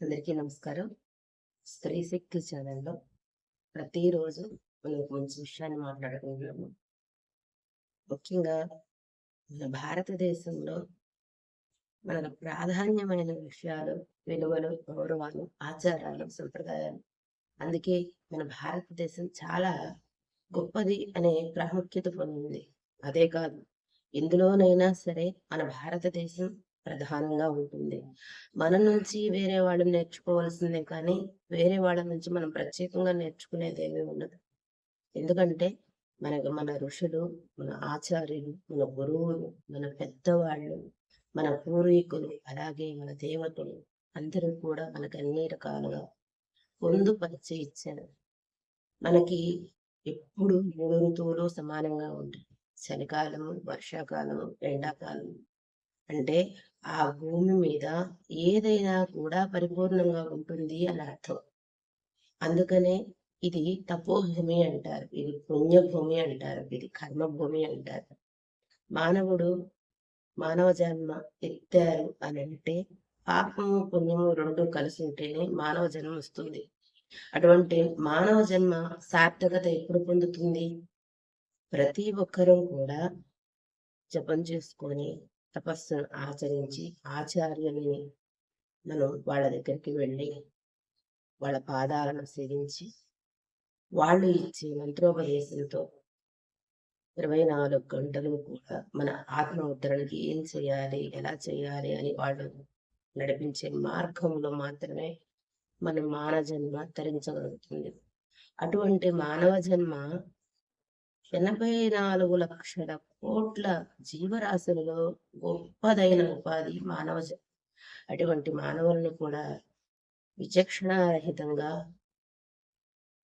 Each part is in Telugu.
అందరికీ నమస్కారం. స్త్రీ శక్తి ఛానల్లో ప్రతిరోజు మనం ఒక మంచి విషయాన్ని మాట్లాడుకుంటున్నాము. ముఖ్యంగా మన భారతదేశంలో మనకు ప్రాధాన్యమైన విషయాలు విలువలు గౌరవాలు ఆచారాలు సంప్రదాయాలు. అందుకే మన భారతదేశం చాలా గొప్పది అనే ప్రాముఖ్యత పొందింది. అదే కాదు ఎందులోనైనా సరే మన భారతదేశం ప్రధానంగా ఉంటుంది. మన నుంచి వేరే వాళ్ళు నేర్చుకోవాల్సిందే కానీ వేరే వాళ్ళ నుంచి మనం ప్రత్యేకంగా నేర్చుకునేది ఏమీ ఉండదు. ఎందుకంటే మనకు మన ఋషులు మన ఆచార్యులు మన గురువులు మన పెద్దవాళ్ళు మన పూర్వీకులు అలాగే మన దేవతలు అందరూ కూడా మనకు అన్ని రకాలుగా పొందుపరిచి ఇచ్చారు. మనకి ఎప్పుడు మూడు ఋతువులు సమానంగా ఉంటాయి. చలికాలము వర్షాకాలము ఎండాకాలము. అంటే ఆ భూమి మీద ఏదైనా కూడా పరిపూర్ణంగా ఉంటుంది అని అర్థం. అందుకనే ఇది తపోభూమి అంటారు ఇది పుణ్యభూమి అంటారు ఇది కర్మభూమి అంటారు. మానవుడు మానవ జన్మ ఎత్తారు అని అంటే పాపము పుణ్యము రెండు కలిసి ఉంటేనే మానవ జన్మ వస్తుంది. అటువంటి మానవ జన్మ సార్థకత ఎప్పుడు పొందుతుంది? ప్రతి ఒక్కరూ కూడా జపం చేసుకొని తపస్సును ఆచరించి ఆచార్యుల్ని మనం వాళ్ళ దగ్గరికి వెళ్ళి వాళ్ళ పాదాలను సేవించి వాళ్ళు ఇచ్చే మంత్రోపదేశంతో ఇరవై నాలుగు గంటలు కూడా మన ఆత్మ ఉద్ధరణకి ఏం చేయాలి ఎలా చేయాలి అని వాళ్ళు నడిపించే మార్గంలో మాత్రమే మన మానవ జన్మ తరించగలుగుతుంది. అటువంటి మానవ జన్మ ఎనభై నాలుగు లక్షల కోట్ల జీవరాశులలో గొప్పదైన ఉపాధి మానవ అటువంటి మానవులను కూడా విచక్షణారహితంగా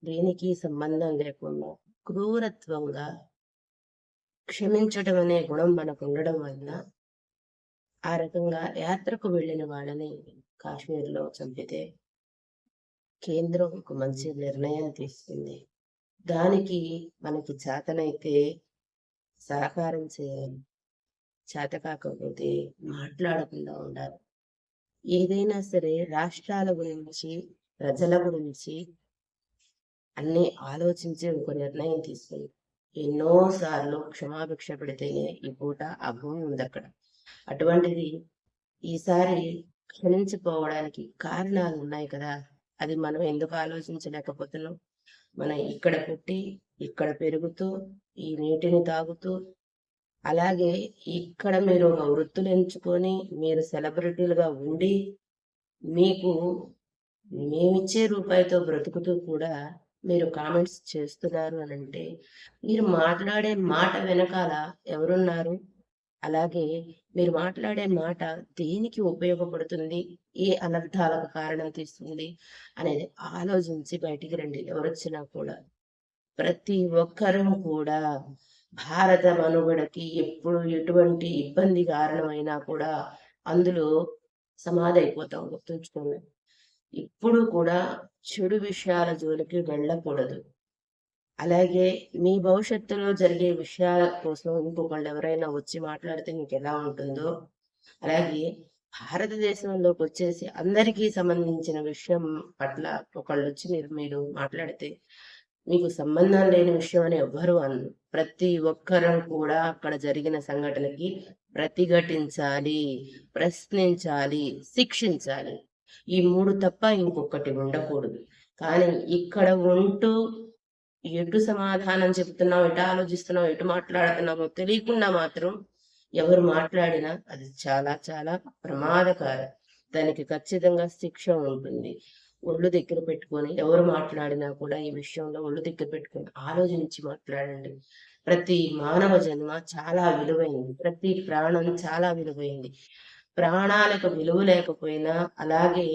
దేనికి సంబంధం లేకుండా క్రూరత్వంగా క్షమించడం అనే గుణం మనకు ఉండడం వలన ఆ రకంగా యాత్రకు వెళ్ళిన వాళ్ళని కాశ్మీర్లో చంపితే కేంద్రం ఒక మంచి నిర్ణయం తీసుకుంది. దానికి మనకి చేతనైతే సహకారం చేయాలి. చేత కాకపోతే మాట్లాడకుండా ఉండాలి. ఏదైనా సరే రాష్ట్రాల గురించి ప్రజల గురించి అన్ని ఆలోచించి ఒక నిర్ణయం తీసుకుంది ఎన్నోసార్లు క్షమాభిక్ష పెడితేనే ఈ పూట ఆ ఉంది అక్కడ. అటువంటిది ఈసారి క్షమించిపోవడానికి కారణాలు ఉన్నాయి కదా. అది మనం ఎందుకు ఆలోచించలేకపోతున్నాం? మనం ఇక్కడ పుట్టి ఇక్కడ పెరుగుతూ ఈ నీటిని తాగుతూ అలాగే ఇక్కడ మీరు ఒక వృత్తులు ఎంచుకొని మీరు సెలబ్రిటీలుగా ఉండి మీకు మేమిచ్చే రూపాయితో బ్రతుకుతూ కూడా మీరు కామెంట్స్ చేస్తున్నారు అని అంటే మీరు మాట్లాడే మాట వెనకాల ఎవరున్నారు? అలాగే మీరు మాట్లాడే మాట దేనికి ఉపయోగపడుతుంది? ఏ అనర్థాలకు కారణం తీస్తుంది? అనేది ఆలోచించి బయటికి రండి. ఎవరొచ్చినా కూడా. ప్రతి ఒక్కరూ కూడా భారత మనుగడకి ఎప్పుడు ఎటువంటి ఇబ్బంది కారణమైనా కూడా అందులో సమాధి అయిపోతాం గుర్తుంచుకోండి. ఇప్పుడు కూడా చెడు విషయాల జోలికి వెళ్ళకూడదు. అలాగే మీ భవిష్యత్తులో జరిగే విషయాల కోసం ఇంకొకళ్ళు ఎవరైనా వచ్చి మాట్లాడితే మీకు ఎలా ఉంటుందో అలాగే భారతదేశంలోకి వచ్చేసి అందరికీ సంబంధించిన విషయం పట్ల ఒకళ్ళు వచ్చి మీరు మీరు మాట్లాడితే మీకు సంబంధం లేని విషయం అని ఎవ్వరు అన్ను ప్రతి ఒక్కరూ కూడా అక్కడ జరిగిన సంఘటనకి ప్రతిఘటించాలి ప్రశ్నించాలి శిక్షించాలి. ఈ మూడు తప్ప ఇంకొకటి ఉండకూడదు. కానీ ఇక్కడ ఉంటూ ఎటు సమాధానం చెప్తున్నావు ఎటు ఆలోచిస్తున్నావు ఎటు మాట్లాడుతున్నామో తెలియకుండా మాత్రం ఎవరు మాట్లాడినా అది చాలా చాలా ప్రమాదకారం. దానికి ఖచ్చితంగా శిక్ష ఉంటుంది. ఒళ్ళు దగ్గర పెట్టుకొని ఎవరు మాట్లాడినా కూడా ఈ విషయంలో ఒళ్ళు దగ్గర పెట్టుకొని ఆలోచించి మాట్లాడండి. ప్రతి మానవ జన్మ చాలా విలువైంది ప్రతి ప్రాణం చాలా విలువైంది. ప్రాణాలకు విలువ లేకపోయినా అలాగే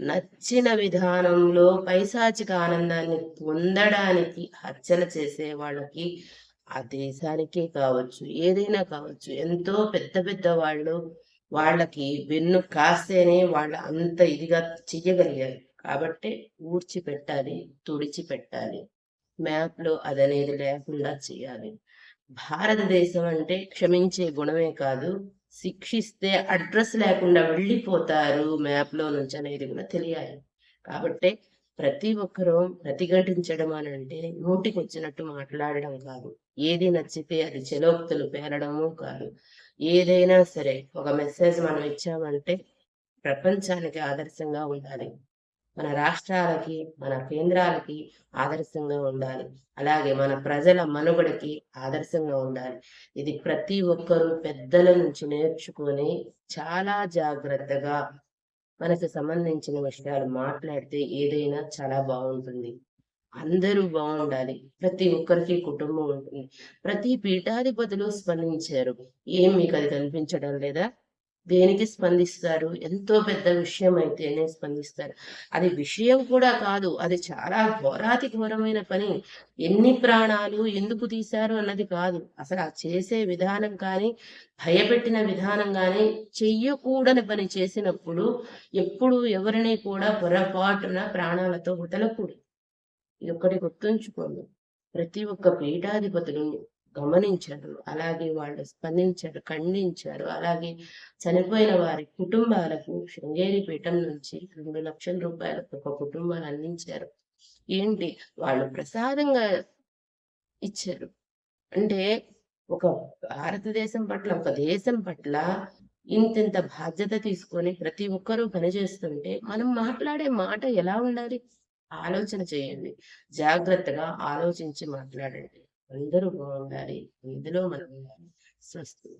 నచ్చిన విధానంలో పైశాచిక ఆనందాన్ని పొందడానికి హత్యలు చేసే వాళ్ళకి ఆ దేశానికే కావచ్చు ఏదైనా కావచ్చు ఎంతో పెద్ద పెద్ద వాళ్ళు వాళ్ళకి వెన్ను కాస్తేనే వాళ్ళ అంత ఇదిగా చెయ్యగలిగారు. కాబట్టి ఊడ్చి పెట్టాలి తుడిచి పెట్టాలి. మ్యాప్లో అదనేది లేకుండా చేయాలి. భారతదేశం అంటే క్షమించే గుణమే కాదు శిక్షిస్తే అడ్రస్ లేకుండా వెళ్ళిపోతారు మ్యాప్‌లో నుంచి అనేది కూడా తెలియాలి. కాబట్టి ప్రతి ఒక్కరూ ప్రతిఘటించడం అని అంటే నోటికొచ్చినట్టు మాట్లాడడం కాదు. ఏది నచ్చితే అది చెలోక్తులు పేరడము కాదు. ఏదైనా సరే ఒక మెసేజ్ మనం ఇచ్చామంటే ప్రపంచానికి ఆదర్శంగా ఉండాలి. మన రాష్ట్రాలకి, మన కేంద్రాలకి ఆదర్శంగా ఉండాలి. అలాగే మన ప్రజల మనుగడకి ఆదర్శంగా ఉండాలి. ఇది ప్రతి ఒక్కరు పెద్దల నుంచి నేర్చుకొని చాలా జాగ్రత్తగా మనకు సంబంధించిన విషయాలు మాట్లాడితే ఏదైనా చాలా బాగుంటుంది అందరూ బాగుండాలి ప్రతి ఒక్కరికి కుటుంబం ఉంటుంది. ప్రతి పీఠాధిపతులు స్పందించారు. ఏం మీకు అది కనిపించడం లేదా? దేనికి స్పందిస్తారు? ఎంతో పెద్ద విషయం అయితేనే స్పందిస్తారు. అది విషయం కూడా కాదు. అది చాలా ఘోరాతి ఘోరమైన పని. ఎన్ని ప్రాణాలు ఎందుకు తీశారు అన్నది కాదు. అసలు ఆ చేసే విధానం కానీ, భయపెట్టిన విధానం కానీ చెయ్యకూడని పని చేసినప్పుడు ఎప్పుడు ఎవరిని కూడా పొరపాటున ప్రాణాలతో వదలకూడదు. ఒక్కటి గుర్తుంచుకోండి. ప్రతి ఒక్క పీఠాధిపతులు గమనించారు. అలాగే వాళ్ళు స్పందించారు, ఖండించారు. అలాగే చనిపోయిన వారి కుటుంబాలకు శృంగేరి పీఠం నుంచి రూ. 2,00,000 ఒక కుటుంబాలు అందించారు. ఏంటి వాళ్ళు ప్రసాదంగా ఇచ్చారు. అంటే ఒక భారతదేశం పట్ల, ఒక దేశం పట్ల ఇంతింత బాధ్యత తీసుకొని ప్రతి ఒక్కరూ పనిచేస్తుంటే మనం మాట్లాడే మాట ఎలా ఉండాలి? ఆలోచన చేయండి. జాగ్రత్తగా ఆలోచించి మాట్లాడండి. అందరూ బావుండాలి. ఇందులో మనం. స్వస్తి.